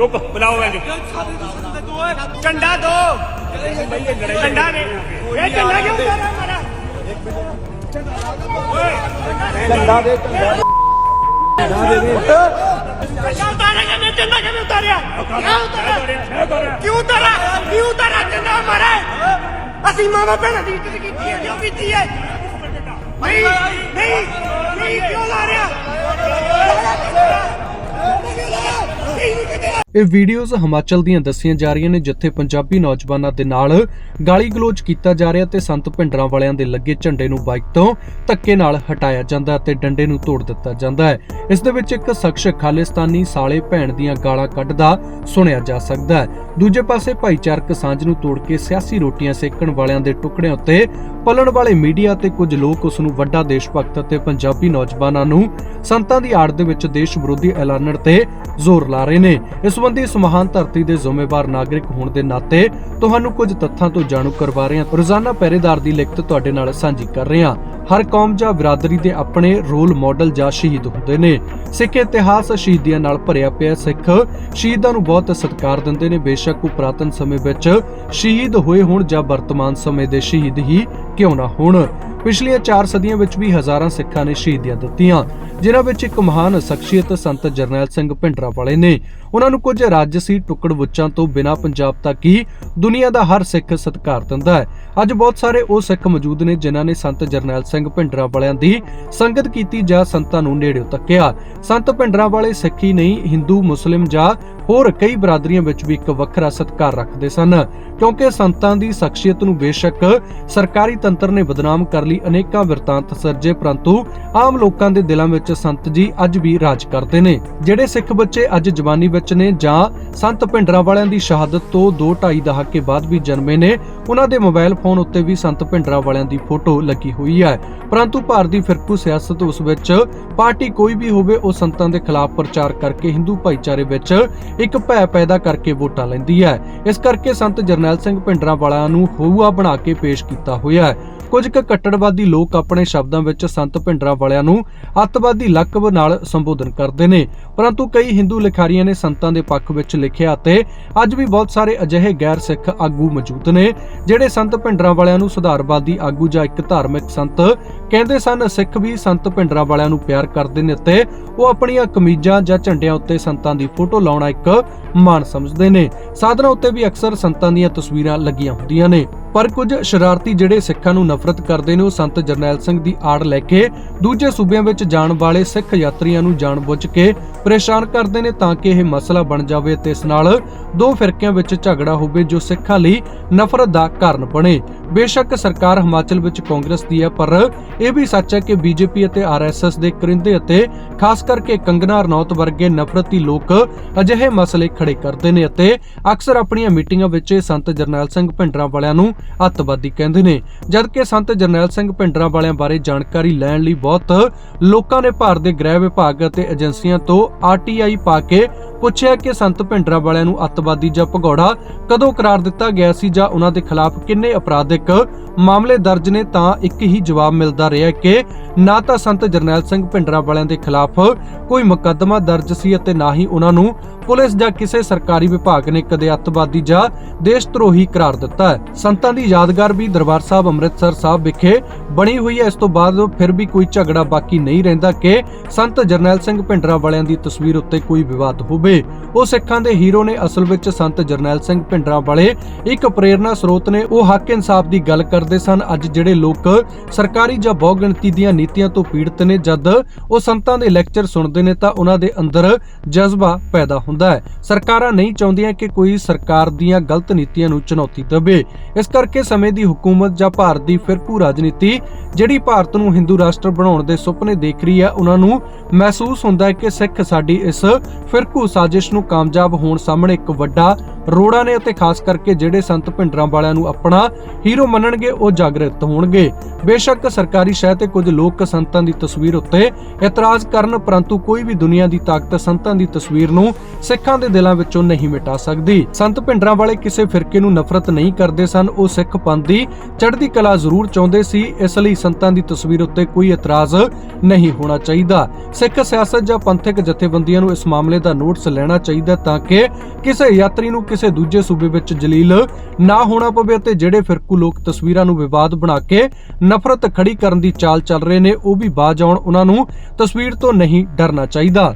ਰੁਕ ਬੁਲਾਓ ਇਹਨੂੰ। ਝੰਡਾ ਦੋ। ਝੰਡਾ ਨੇ ਇਹ ਝੰਡਾ ਕਿਉਂ ਕਰ ਰਿਹਾ ਮਾਰਾ ਝੰਡਾ ਦੇ ਝੰਡਾ ਝੰਡਾ ਕਿਵੇਂ ਉਤਾਰਿਆ? ਕਿਉਂ ਉਤਾਰਿਆ? ਕਿਉਂ ਉਤਾਰਿਆ? ਝੰਡਾ ਮਾਰਾ ਅਸੀਂ ਮਾਵਾ ਭੈਣਾਂ ਦੀ ਇੱਜ਼ਤ ਕੀਤੀ ਹੈ ਜੋ ਕੀਤੀ ਹੈ? ਨਹੀਂ ਨਹੀਂ ਨਹੀਂ ਕਿਉਂ ਲਾ ਰਿਹਾ? ਇਹ ਵੀਡੀਓਜ਼ ਹਿਮਾਚਲ ਦੀਆਂ ਦੱਸੀਆਂ ਜਾ ਰਹੀਆਂ ਨੇ, ਜਿੱਥੇ ਪੰਜਾਬੀ ਨੌਜਵਾਨਾਂ ਦੇ ਨਾਲ ਗਾਲੀ ਗਲੋਚ ਕੀਤਾ ਜਾ ਰਿਹਾ ਤੇ ਸੰਤ ਭਿੰਡਰਾਂ ਵਾਲਿਆਂ ਦੇ ਲੱਗੇ ਝੰਡੇ ਨੂੰ ਬਾਈਕ ਤੋਂ ਧੱਕੇ ਨਾਲ ਹਟਾਇਆ ਜਾਂਦਾ ਤੇ ਡੰਡੇ ਨੂੰ ਤੋੜ ਦਿੱਤਾ ਜਾਂਦਾ ਹੈ। ਇਸ ਦੇ ਵਿੱਚ ਇੱਕ ਸ਼ਖਸ ਖਾਲਿਸਤਾਨੀ ਸਾਲੇ ਭੈਣ ਦੀਆਂ ਗਾਲਾਂ ਕੱਢਦਾ ਸੁਣਿਆ ਜਾ ਸਕਦਾ ਹੈ। ਦੂਜੇ ਪਾਸੇ ਭਾਈਚਾਰਕ ਸਾਂਝ ਨੂੰ ਤੋੜ ਕੇ ਸਿਆਸੀ ਰੋਟੀਆਂ ਸੇਕਣ ਵਾਲਿਆਂ ਦੇ ਟੁਕੜਿਆਂ ਉੱਤੇ ਪਲਣ ਵਾਲੇ ਮੀਡੀਆ ਤੇ ਕੁਝ ਲੋਕ ਉਸ ਨੂੰ ਵੱਡਾ ਦੇਸ਼ ਭਗਤ ਅਤੇ ਪੰਜਾਬੀ ਨੌਜਵਾਨਾਂ ਨੂੰ ਸੰਤਾਂ ਦੀ ਆੜ ਦੇ ਵਿੱਚ ਦੇਸ਼ ਵਿਰੋਧੀ ਐਲਾਨਣ ਤੇ ਜ਼ੋਰ ਲਾ ਰਹੇ ਨੇ। ਇਸ ਸੰਬੰਧੀ ਇਸ ਧਰਤੀ ਦੇ ਜ਼ਿੰਮੇਵਾਰ ਨਾਗਰਿਕ ਹੋਣ ਦੇ ਨਾਤੇ ਤੁਹਾਨੂੰ ਕੁਝ ਤੱਥਾਂ ਤੋਂ ਜਾਣੂ ਕਰਵਾ ਰਹੇ ਹਾਂ। ਰੋਜ਼ਾਨਾ ਪਹਿਰੇਦਾਰ ਦੀ ਲਿਖਤ ਤੁਹਾਡੇ ਨਾਲ ਸਾਂਝੀ ਕਰ ਰਹੇ ਹਾਂ। ਹਰ ਕੌਮ ਜਾਂ ਬਰਾਦਰੀ ਦੇ ਆਪਣੇ ਰੋਲ ਮਾਡਲ ਜਾਂ ਸ਼ਹੀਦ ਹੁੰਦੇ ਨੇ। ਸਿੱਖ ਇਤਿਹਾਸ ਸ਼ਹੀਦੀਆਂ ਨਾਲ ਭਰਿਆ ਪਿਆ ਸਿੱਖ ਸ਼ਹੀਦਾਂ ਨੂੰ ਬਹੁਤ ਸਤਿਕਾਰ ਦਿੰਦੇ ਨੇ। ਬੇਸ਼ੱਕ ਉਹ ਪੁਰਾਤਨ ਸਮੇਂ ਵਿੱਚ ਸ਼ਹੀਦ ਹੋਏ ਹੋਣ ਜਾਂ ਵਰਤਮਾਨ ਸਮੇਂ ਦੇ ਸ਼ਹੀਦ ਹੀ ਕਿਉਂ ਨਾ ਹੋਣ। ਪਿਛਲੀਆਂ 4 ਸਦੀਆਂ ਵਿੱਚ ਵੀ ਹਜ਼ਾਰਾਂ ਸਿੱਖਾਂ ਨੇ ਸ਼ਹੀਦੀਆਂ ਦਿੱਤੀਆਂ, ਜਿਨ੍ਹਾਂ ਵਿੱਚ ਇੱਕ ਮਹਾਨ ਸ਼ਖਸੀਅਤ ਸੰਤ ਜਰਨੈਲ ਸਿੰਘ ਭਿੰਡਰਾਂ ਵਾਲੇ ਨੇ। ਉਹਨਾਂ ਨੂੰ ਕੁਝ ਰਾਜਸੀ ਟੁਕੜ ਵੁੱਚਾਂ ਤੋਂ ਬਿਨਾਂ ਪੰਜਾਬ ਤੱਕ ਹੀ ਦੁਨੀਆ ਦਾ ਹਰ ਸਿੱਖ ਸਤਿਕਾਰ ਦਿੰਦਾ ਹੈ। ਅੱਜ ਬਹੁਤ ਸਾਰੇ ਉਹ ਸਿੱਖ ਮੌਜੂਦ ਨੇ ਜਿਨ੍ਹਾਂ ਨੇ ਸੰਤ ਜਰਨੈਲ ਸਿੰਘ ਭਿੰਡਰਾਂ ਵਾਲਿਆਂ ਦੀ ਸੰਗਤ ਕੀਤੀ ਜਾਂ ਸੰਤਾਂ ਨੂੰ ਨੇੜਿਓਂ ਤੱਕਿਆ। ਸੰਤ ਭਿੰਡਰਾਂ ਵਾਲੇ ਸਿੱਖੀ ਨਹੀਂ, ਹਿੰਦੂ, ਮੁਸਲਿਮ ਜਾਂ ਹੋਰ ਕਈ ਬਰਾਦਰੀਆਂ ਵਿੱਚ ਵੀ ਇੱਕ ਵੱਖਰਾ ਸਤਿਕਾਰ ਰੱਖਦੇ ਸਨ, ਕਿਉਂਕਿ ਸੰਤਾਂ ਦੀ ਸ਼ਖਸੀਅਤ ਨੂੰ ਬੇਸ਼ੱਕ ਸਰਕਾਰੀ ਤੰਤਰ ਨੇ ਬਦਨਾਮ ਕਰ ਲਈ ਅਨੇਕਾਂ ਵਰਤਾਂਤ ਸਰਜੇ, ਪਰੰਤੂ ਆਮ ਲੋਕਾਂ ਦੇ ਦਿਲਾਂ ਵਿੱਚ ਸੰਤ ਜੀ ਅੱਜ ਵੀ ਰਾਜ ਕਰਦੇ ਨੇ, ਜਿਹੜੇ ਸਿੱਖ ਬੱਚੇ ਅੱਜ ਜਵਾਨੀ ਵਿੱਚ ਨੇ ਜਾਂ ਸੰਤ ਭਿੰਡਰਾਂ ਵਾਲਿਆਂ ਦੀ ਸ਼ਹਾਦਤ ਤੋਂ 2.5 ਦਹਾਕੇ ਬਾਅਦ ਵੀ ਜਨਮੇ ਨੇ ਉਹਨਾਂ ਦੇ ਮੋਬਾਈਲ ਫੋਨ ਉੱਤੇ ਵੀ ਸੰਤ ਭਿੰਡਰਾਂ ਵਾਲਿਆਂ ਦੀ ਫੋਟੋ ਲੱਗੀ ਹੋਈ ਹੈ। ਪਰੰਤੂ ਭਾਰਤੀ ਫਿਰਕੂ ਸਿਆਸਤ ਉਸ ਵਿੱਚ ਪਾਰਟੀ ਕੋਈ ਵੀ ਹੋਵੇ, ਉਹ ਸੰਤਾਂ ਦੇ ਖਿਲਾਫ ਪ੍ਰਚਾਰ ਕਰਕੇ ਹਿੰਦੂ ਭਾਈਚਾਰੇ ਵਿੱਚ ਇੱਕ ਭੈ ਪੈਦਾ ਕਰਕੇ ਵੋਟਾਂ ਲੈਂਦੀ ਹੈ। ਇਸ ਕਰਕੇ ਸੰਤ ਜਰਨੈਲ ਸਿੰਘ ਭਿੰਡਰਾਂ ਵਾਲਿਆਂ ਨੂੰ ਹੋਊਆ ਬਣਾ ਕੇ ਪੇਸ਼ ਕੀਤਾ ਹੋਇਆ ਹੈ। ਕੁਝ ਕੁ ਕੱਟੜਵਾਦੀ ਲੋਕ ਆਪਣੇ ਸ਼ਬਦਾਂ ਵਿੱਚ ਸੰਤ ਭਿੰਡਰਾਂ ਵਾਲਿਆਂ ਨੂੰ ਅੱਤਵਾਦੀ ਲਕਬ ਨਾਲ ਸੰਬੋਧਨ ਕਰਦੇ ਨੇ। ਪਰੰਤੂ ਕਈ ਹਿੰਦੂ ਲਿਖਾਰੀਆਂ ਨੇ ਸੰਤਾਂ ਦੇ ਪੱਖ ਵਿੱਚ ਲਿਖਿਆ ਅਤੇ ਅੱਜ ਵੀ ਬਹੁਤ ਸਾਰੇ ਅਜਿਹੇ ਗੈਰ ਸਿੱਖ ਆਗੂ ਮੌਜੂਦ ਨੇ, ਜਿਹੜੇ ਸੰਤ ਭਿੰਡਰਾਂ ਵਾਲਿਆਂ ਨੂੰ ਸੁਧਾਰਵਾਦੀ ਆਗੂ ਜਾਂ ਇੱਕ ਧਾਰਮਿਕ ਸੰਤ ਕਹਿੰਦੇ ਸਨ, ਸਿੱਖ ਵੀ ਸੰਤ ਭਿੰਡਰਾਂ ਵਾਲਿਆਂ ਨੂੰ ਪਿਆਰ ਕਰਦੇ ਨੇ ਅਤੇ ਉਹ ਆਪਣੀਆਂ ਕਮੀਜ਼ਾਂ ਜਾਂ ਝੰਡਿਆਂ ਉੱਤੇ ਸੰਤਾਂ ਦੀ ਫੋਟੋ ਲਾਉਣਾ ਇੱਕ ਮਾਣ ਸਮਝਦੇ ਨੇ। ਸਾਧਨਾ ਉੱਤੇ ਵੀ ਅਕਸਰ ਸੰਤਾਂ ਦੀਆਂ ਤਸਵੀਰਾਂ ਲੱਗੀਆਂ ਹੁੰਦੀਆਂ ਨੇ। ਪਰ ਕੁਝ ਸ਼ਰਾਰਤੀ ਜਿਹੜੇ ਸਿੱਖਾਂ ਨੂੰ ਨਫ਼ਰਤ ਕਰਦੇ ਨੇ, ਉਹ ਸੰਤ ਜਰਨੈਲ ਸਿੰਘ ਦੀ ਆੜ ਲੈ ਕੇ ਦੂਜੇ ਸੂਬਿਆਂ ਵਿੱਚ ਜਾਣ ਵਾਲੇ ਸਿੱਖ ਯਾਤਰੀਆਂ ਨੂੰ ਜਾਣਬੁੱਝ ਕੇ ਪਰੇਸ਼ਾਨ ਕਰਦੇ ਨੇ ਤਾਂ ਕਿ ਇਹ ਮਸਲਾ ਬਣ ਜਾਵੇ ਤੇ ਇਸ ਨਾਲ ਦੋ ਫਿਰਕਿਆਂ ਵਿੱਚ ਝਗੜਾ ਹੋਵੇ ਜੋ ਸਿੱਖਾਂ ਲਈ ਨਫ਼ਰਤ ਦਾ ਕਾਰਨ ਬਣੇ। ਬੇਸ਼ੱਕ ਸਰਕਾਰ ਹਿਮਾਚਲ ਵਿੱਚ ਕਾਂਗਰਸ ਦੀ ਹੈ, ਪਰ ਇਹ ਵੀ ਸੱਚ ਹੈ ਕਿ ਬੀਜੇਪੀ ਅਤੇ ਆਰਐਸਐਸ ਦੇ ਕਰਿੰਦੇ ਅਤੇ ਖਾਸ ਕਰਕੇ ਕੰਗਨਾ ਰਣੌਤ ਵਰਗੇ ਨਫ਼ਰਤੀ ਲੋਕ ਅਜਿਹੇ ਮਸਲੇ ਖੜੇ ਕਰਦੇ ਨੇ ਅਤੇ ਅਕਸਰ ਆਪਣੀਆਂ ਮੀਟਿੰਗਾਂ ਵਿੱਚ ਸੰਤ ਜਰਨੈਲ ਸਿੰਘ ਭਿੰਡਰਾਂ ਵਾਲਿਆਂ ਨੂੰ ਅੱਤਵਾਦੀ ਕਹਿੰਦੇ ਨੇ। ਜਦਕਿ ਸੰਤ ਜਰਨੈਲ ਸਿੰਘ ਭਿੰਡਰਾਂ ਵਾਲਿਆਂ ਬਾਰੇ ਜਾਣਕਾਰੀ ਲੈਣ ਲਈ ਬਹੁਤ ਲੋਕਾਂ ਨੇ ਭਾਰਤ ਦੇ ਗ੍ਰਹਿ ਵਿਭਾਗ ਅਤੇ ਏਜੰਸੀਆਂ ਤੋਂ ਆਰਟੀਆਈ ਪਾ ਕੇ ਪੁੱਛਿਆ ਕਿ ਸੰਤ ਭਿੰਡਰਾਂ ਵਾਲਿਆਂ ਨੂੰ ਅੱਤਵਾਦੀ ਜਾਂ ਭਗੌੜਾ ਕਦੋਂ ਕਰਾਰ ਦਿੱਤਾ ਗਿਆ ਸੀ ਜਾਂ ਉਹਨਾਂ ਦੇ ਖਿਲਾਫ ਕਿੰਨੇ ਅਪਰਾਧਿਕ ਮਾਮਲੇ ਦਰਜ ਨੇ ਤਾਂ ਇੱਕ ਹੀ ਜਵਾਬ ਮਿਲਦਾ ਰਿਹਾ ਕਿ ਨਾ ਤਾਂ ਸੰਤ ਜਰਨੈਲ ਸਿੰਘ ਭਿੰਡਰਾਂ ਵਾਲਿਆਂ ਦੇ ਖਿਲਾਫ ਕੋਈ ਮੁਕੱਦਮਾ ਦਰਜ ਸੀ ਅਤੇ ਨਾ ਹੀ ਉਹਨਾਂ ਨੂੰ ਪੁਲਿਸ ਜਾਂ ਕਿਸੇ ਸਰਕਾਰੀ ਵਿਭਾਗ ਨੇ ਕਦੇ ਅੱਤਵਾਦੀ ਜਾਂ ਦੇਸ਼ ਧਰੋਹੀ ਕਰਾਰ ਦਿੱਤਾ ਹੈ। ਸੰਤਾਂ ਦੀ ਯਾਦਗਾਰ ਵੀ ਦਰਬਾਰ ਸਾਹਿਬ ਅੰਮ੍ਰਿਤਸਰ ਸਾਹਿਬ ਵਿਖੇ ਬਣੀ ਹੋਈ ਹੈ। ਇਸ ਤੋਂ ਬਾਅਦ ਫਿਰ ਵੀ ਕੋਈ ਝਗੜਾ ਬਾਕੀ ਨਹੀਂ ਰਹਿੰਦਾ ਕਿ ਸੰਤ ਜਰਨੈਲ ਸਿੰਘ ਭਿੰਡਰਾਂ ਵਾਲਿਆਂ ਦੀ ਤਸਵੀਰ ਉੱਤੇ ਕੋਈ ਵਿਵਾਦ ਹੋਵੇ। ਉਹ ਸਿੱਖਾਂ ਦੇ ਹੀਰੋ ਨੇ ਅਸਲ ਵਿੱਚ ਸੰਤ ਜਰਨੈਲ ਸਿੰਘ ਭਿੰਡਰਾਂ ਵਾਲੇ ਇੱਕ ਪ੍ਰੇਰਨਾ ਸਰੋਤ ਨੇ ਉਹ ਹੱਕ ਇਨਸਾਫ ਦੀ ਗੱਲ ਕਰਦੇ ਸਨ। ਅੱਜ ਜਿਹੜੇ ਲੋਕ ਸਰਕਾਰੀ ਜਾਂ ਬਹੁਗਿਣਤੀ ਦੀਆਂ ਨੀਤੀਆਂ ਤੋਂ ਪੀੜਤ ਨੇ, ਜਦ ਉਹ ਸੰਤਾਂ ਦੇ ਲੈਕਚਰ ਸੁਣਦੇ ਨੇ, ਤਾਂ ਉਹਨਾਂ ਦੇ ਅੰਦਰ ਜਜ਼ਬਾ ਪੈਦਾ ਹੁੰਦਾ ਹੈ। ਸਰਕਾਰਾਂ ਨਹੀਂ ਚਾਹੁੰਦੀਆਂ ਕਿ ਕੋਈ ਸਰਕਾਰ ਦੀਆਂ ਗਲਤ ਨੀਤੀਆਂ ਨੂੰ ਚੁਣੌਤੀ ਦੇਵੇ। ਇਸ ਕਰਕੇ ਸਮੇਂ ਦੀ ਹਕੂਮਤ ਜਾਂ ਭਾਰਤ ਦੀ ਫਿਰਕੂ ਰਾਜਨੀਤੀ, ਜਿਹੜੀ ਭਾਰਤ ਨੂੰ ਹਿੰਦੂ ਰਾਸ਼ਟਰ ਬਣਾਉਣ ਦੇ ਸੁਪਨੇ ਦੇਖ ਰਹੀ ਹੈ, ਉਹਨਾਂ ਨੂੰ ਮਹਿਸੂਸ ਹੁੰਦਾ ਹੈ ਕਿ ਸਿੱਖ ਸਾਡੀ ਇਸ ਫਿਰਕੂ ਸਾਜ਼ਿਸ਼ ਨੂੰ ਨੂੰ ਕਾਮਯਾਬ ਹੋਣ ਸਾਹਮਣੇ ਇੱਕ ਵੱਡਾ ਰੋੜਾ ਨੇ ਅਤੇ ਖਾਸ ਕਰਕੇ ਜਿਹੜੇ ਸੰਤ ਭਿੰਡਰਾਂ ਵਾਲਿਆਂ ਨੂੰ ਆਪਣਾ ਹੀਰੋ ਮੰਨਣਗੇ, ਉਹ ਜਾਗਰਤ ਹੋਣਗੇ। ਬੇਸ਼ੱਕ ਸਰਕਾਰੀ ਸ਼ਹਿ ਤੇ ਕੁਝ ਲੋਕ ਸੰਤਾਂ ਦੀ ਤਸਵੀਰ ਉੱਤੇ ਇਤਰਾਜ਼ ਕਰਨ, ਪਰੰਤੂ ਕੋਈ ਵੀ ਦੁਨੀਆ ਦੀ ਤਾਕਤ ਸੰਤਾਂ ਦੀ ਤਸਵੀਰ ਨੂੰ ਸਿੱਖਾਂ ਦੇ ਦਿਲਾਂ ਵਿੱਚੋਂ ਨਹੀਂ ਮਿਟਾ ਸਕਦੀ। ਸੰਤ ਭਿੰਡਰਾਂ ਵਾਲੇ ਕਿਸੇ ਫਿਰਕੇ ਨੂੰ ਨਫ਼ਰਤ ਨਹੀਂ ਕਰਦੇ ਸਨ, ਉਹ ਸਿੱਖ ਪੰਥ ਦੀ ਚੜ੍ਹਦੀ ਕਲਾ ਜ਼ਰੂਰ ਚਾਹੁੰਦੇ ਸੀ, ਇਸ ਲਈ ਸੰਤਾਂ ਦੀ ਤਸਵੀਰ ਉੱਤੇ ਕੋਈ ਇਤਰਾਜ਼ ਨਹੀਂ ਹੋਣਾ ਚਾਹੀਦਾ। ਸਿੱਖ ਸਿਆਸਤ ਜਾਂ ਪੰਥਕ ਜਥੇਬੰਦੀਆਂ ਨੂੰ ਇਸ ਮਾਮਲੇ ਦਾ ਨੋਟਿਸ ਲੈਣਾ ਚਾਹੀਦਾ ਤਾਂ ਕਿ ਕਿਸੇ ਯਾਤਰੀ ਨੂੰ ਕਿਸੇ ਦੂਜੇ ਸੂਬੇ ਵਿੱਚ ਜਲੀਲ ਨਾ ਹੋਣਾ ਪਵੇ ਅਤੇ ਜਿਹੜੇ ਫਿਰਕੂ ਲੋਕ ਤਸਵੀਰਾਂ ਨੂੰ ਵਿਵਾਦ ਬਣਾ ਕੇ ਨਫ਼ਰਤ ਖੜੀ ਕਰਨ ਦੀ ਚਾਲ ਚੱਲ ਰਹੇ ਨੇ, ਉਹ ਵੀ ਬਾਜ ਆਉਣ, ਉਹਨਾਂ ਨੂੰ ਤਸਵੀਰ ਤੋਂ ਨਹੀਂ ਡਰਨਾ ਚਾਹੀਦਾ।